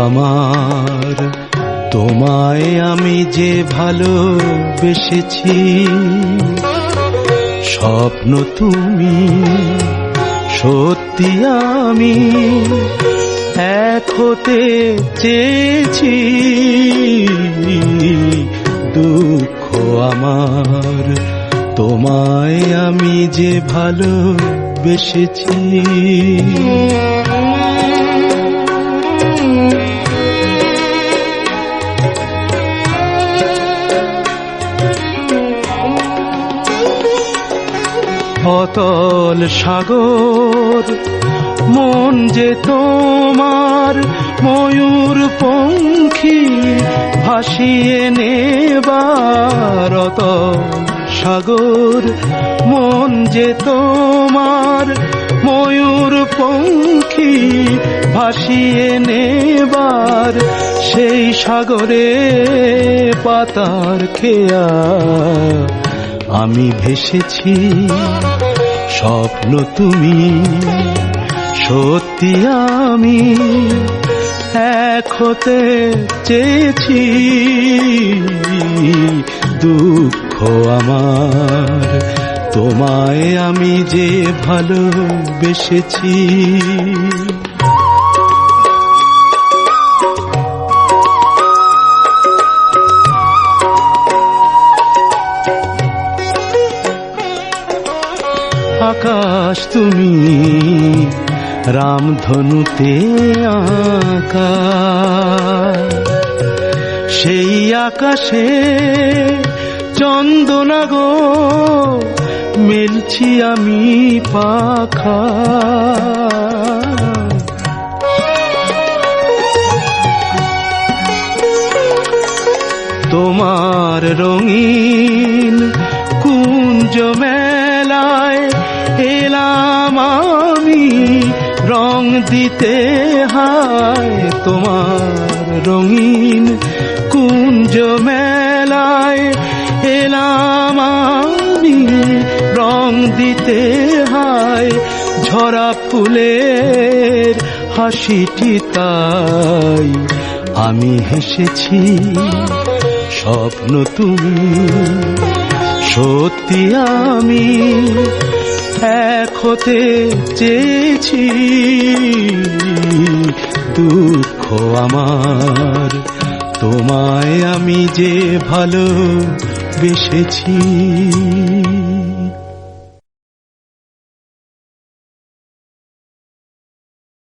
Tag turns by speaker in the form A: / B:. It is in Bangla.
A: আমার। তোমায় আমি যে ভালো ভালোবেসেছি, স্বপ্ন তুমি, সত্যি আমি এক হতে চেয়েছি। দুঃখ আমার, তোমায় আমি যে ভালো ভালোবেসেছি অতল সাগর, মন যে তোমার ময়ূর পঙ্খী ভাসিয়ে নেবার অতল সাগর, মন যে তোমার ময়ূর পঙ্খী ভাসিয়ে নেবার সেই সাগরে পাতার খেয়া আমি ভেসেছি স্বপ্ন তুমি, সত্যি আমি এক হতে চেয়েছি। দুঃখ আমার, তোমায় আমি যে ভালোবেসেছি আকাশ তুমি, রামধনুতে আঁকা সেই আকাশে চন্দনা গো, মেলছি আমি পাখা। তোমার রঙিন কুঞ্জ মেলায় এলাম আমি, রং দিতে হায় তোমার রঙিন কুঞ্জ মেলায়। এলাম আমি, রং দিতে হায় ঝরা ফুলের হাসিটি তাই। আমি হেসেছি, স্বপ্ন তুমি, সত্যি আমি এক হতে চেয়েছি। দুঃখ আমার তোমায় আমি যে ভালো বেসেছি